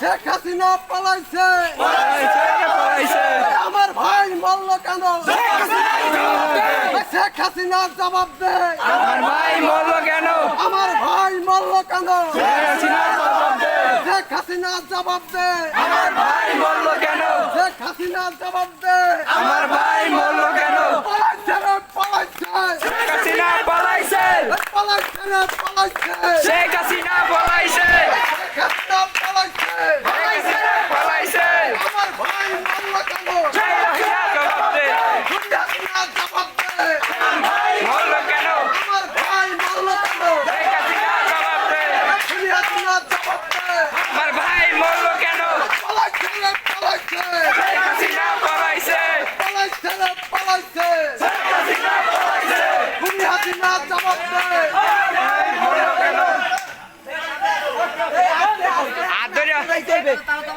শেখ হাসিনা আমার ভাই মল্ল কেন? শেখ হাসিনা জবাব দে আমার ভাই মল্ল কেন? আমার ভাই মল্ল কেন? শেখ হাসিনা জবাব আমার ভাই মল্ল কেন? শেখ হাসিনা জবাব দে আমার ভাই মল্ল কেন? পালাইছে রে পালাইছে। শেখ হাসিনা পালাইছে।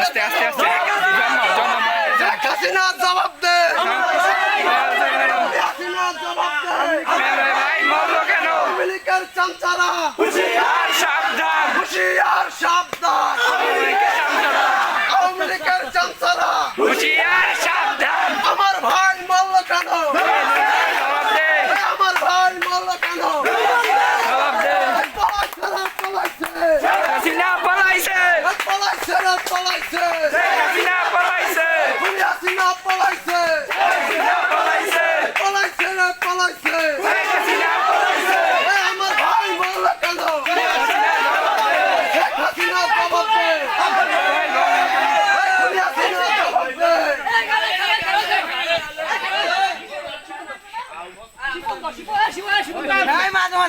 আস্তে আস্তে আস্তে জমা জমা শেখ হাসিনা জবাব দে চামচারা হুশিয়ার সাবধান হুশিয়ার সাবধান আওয়ামী লীগের চামচারা আমার ভাই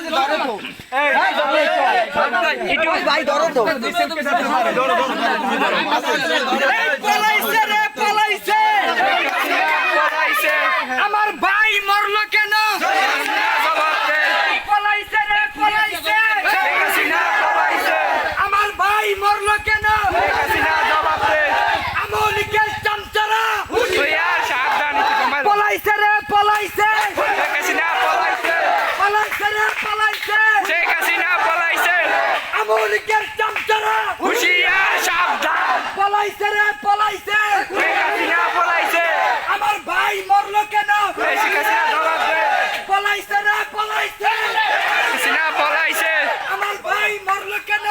আছে ধরো তো ভাই ধরো তো আপনারা হুশিয়ার সাবধান! পলাইছে রে পলাইছে! শেখ হাসিনা পলাইছে! আমার ভাই মরলো কেন? শেখ হাসিনা জবাব দে পলাইছে রে পলাইছে! শেখ হাসিনা পলাইছে! আমার ভাই মরলো কেন?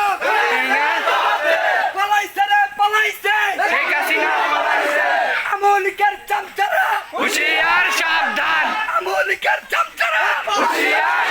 পলাইছে রে পলাইছে! শেখ হাসিনা পলাইছে! আমলিকের চামচারা! হুশিয়ার সাবধান! আমলিকের চামচারা! হুশিয়ার